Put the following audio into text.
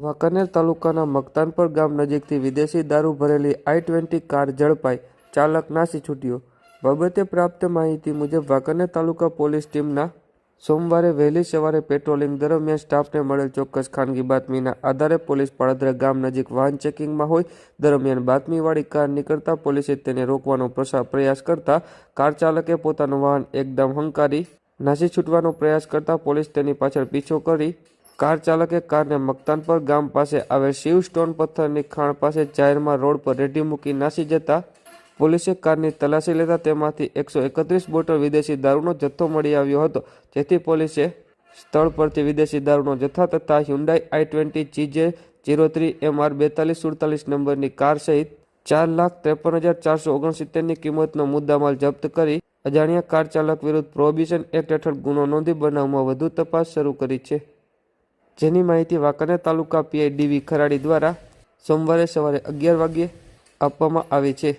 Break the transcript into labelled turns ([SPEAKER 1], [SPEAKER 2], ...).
[SPEAKER 1] વાંકાનેર તાલુકાના મકતાનપર ગામ નજીકથી વિદેશી દારૂ ભરેલી આઈ ટ્વેન્ટી કાર ઝડપાઈ. ચાલક નાસી છૂટ્યો. બાબતે પ્રાપ્ત માહિતી મુજબ વાંકાનેર તાલુકા પોલીસ ટીમના સોમવારે વહેલી સવારે પેટ્રોલિંગ દરમિયાન સ્ટાફને મળેલ ચોક્કસ ખાનગી બાતમીના આધારે પોલીસ પાળદરા ગામ નજીક વાહન ચેકિંગમાં હોય. દરમિયાન બાતમીવાળી કાર નીકળતા પોલીસે તેને રોકવાનો પ્રયાસ કરતા કાર ચાલકે પોતાનું વાહન એકદમ હંકારી નાસી છૂટવાનો પ્રયાસ કરતા પોલીસ તેની પાછળ પીછો કરી કાર ચાલકે કારને મકતાનપર ગામ પાસે આવેલ શિવ સ્ટોન પથ્થરની ખાણ પાસે જાહેરમાં રોડ પર રેડી મૂકી નાસી જતા પોલીસે કારની તલાશી લેતા તેમાંથી એકસો એકત્રીસ બોટલ વિદેશી દારૂનો જથ્થો મળી આવ્યો હતો. જેથી પોલીસે સ્થળ પરથી વિદેશી દારૂનો જથ્થા તથા Hyundai i twenty GJ zero three MR બેતાલીસ સુડતાલીસ નંબરની કાર સહિત ચાર લાખ ત્રેપન હજાર ચારસો ઓગણસિત્તેરની કિંમતનો મુદ્દામાલ જપ્ત કરી અજાણ્યા કાર ચાલક વિરુદ્ધ પ્રોહિબિશન એક્ટ હેઠળ ગુનો નોંધી બનાવમાં વધુ તપાસ શરૂ કરી છે. જેની માહિતી વાંકાનેર તાલુકા પીઆઈ ડીવી ખરાડી દ્વારા સોમવારે સવારે અગિયાર વાગ્યે આપવામાં આવી છે.